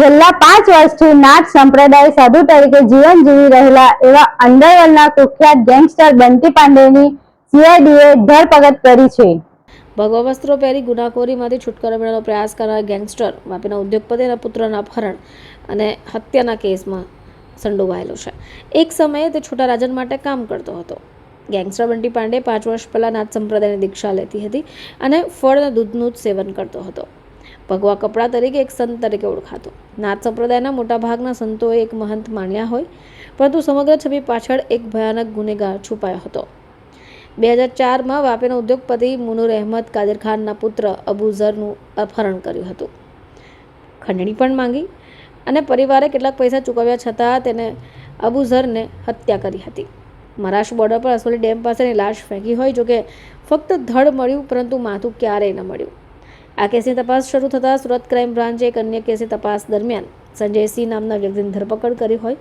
છેલ્લા પાંચ વર્ષથી નાથ સંપ્રદાય સાધુ તરીકે જીવન જીવી રહેલા એવા અંડરવર્લ્ડના કુખ્યાત ગેંગસ્ટર બંટી પાંડેની સીઆઈડીએ ધરપકડ કરી છે. ભગવા વસ્ત્રો પહેરી ગુનાખોરીમાંથી છુટકારો મેળવવાનો પ્રયાસ કરનાર ગેંગસ્ટર વાપીના ઉદ્યોગપતિના પુત્રના અપહરણ અને હત્યાના કેસમાં સંડોવાયેલો છે. એક સમયે તે છોટા રાજન માટે કામ કરતો હતો. ગેંગસ્ટર બંટી પાંડે પાંચ વર્ષ પહેલાં નાથ સંપ્રદાયની દીક્ષા લેતી હતી અને ફળ અને દૂધનું જ સેવન કરતો હતો. ભગવા કપડાં તરીકે એક સંત તરીકે ઓળખાતો. નાથ સંપ્રદાયના મોટાભાગના સંતોએ એક મહંત માન્યા હોય, પરંતુ સમગ્ર છબી પાછળ એક ભયાનક ગુનેગાર છુપાયો હતો. બે હજાર ચારમાં વાપેના ઉદ્યોગપતિ મુનુર અહેમદ કાદર ખાનના પુત્ર અબુઝરનું અપહરણ કર્યું હતું. ખંડણી પણ માંગી અને પરિવારે કેટલાક પૈસા ચૂકવ્યા છતાં તેને અબુઝરને હત્યા કરી હતી. મહારાષ્ટ્ર બોર્ડર પર અસોલી ડેમ પાસેની લાશ ફેંકી હોય જોકે ફક્ત ધડ મળ્યું, પરંતુ માથું ક્યારેય ન મળ્યું. આ કેસની તપાસ શરૂ થતાં સુરત ક્રાઇમ બ્રાન્ચે એક અન્ય કેસની તપાસ દરમિયાન સંજય સિંહ નામના વ્યક્તિની ધરપકડ કરી હોય,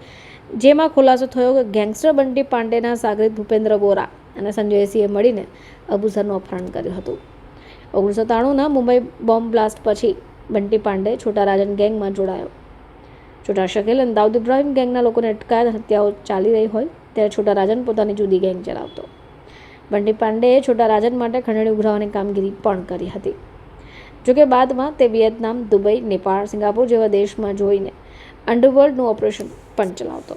જેમાં ખુલાસો થયો કે ગેંગસ્ટર બંટી પાંડેના સાગરિત ભૂપેન્દ્ર બોરા અને સંજય સિંહે મળીને અબુઝરનું અપહરણ કર્યું હતું. ઓગણીસો ત્રાણુંના મુંબઈ બોમ્બ બ્લાસ્ટ પછી બંટી પાંડે છોટા રાજન ગેંગમાં જોડાયો. છોટા શકીલ અને દાઉદ ઇબ્રાહિમ ગેંગના લોકોને અટકાયત હત્યાઓ ચાલી રહી હોય, ત્યારે છોટા રાજન પોતાની જુદી ગેંગ ચલાવતો. બંટી પાંડેએ છોટા રાજન માટે ખંડણી ઉઘરાવવાની કામગીરી પણ કરી હતી. જોકે બાદમાં તે વિયેતનામ દુબઈ નેપાળ સિંગાપુર જેવા દેશમાં જોઈને અંડરવર્લ્ડનું ઓપરેશન પણ ચલાવતો.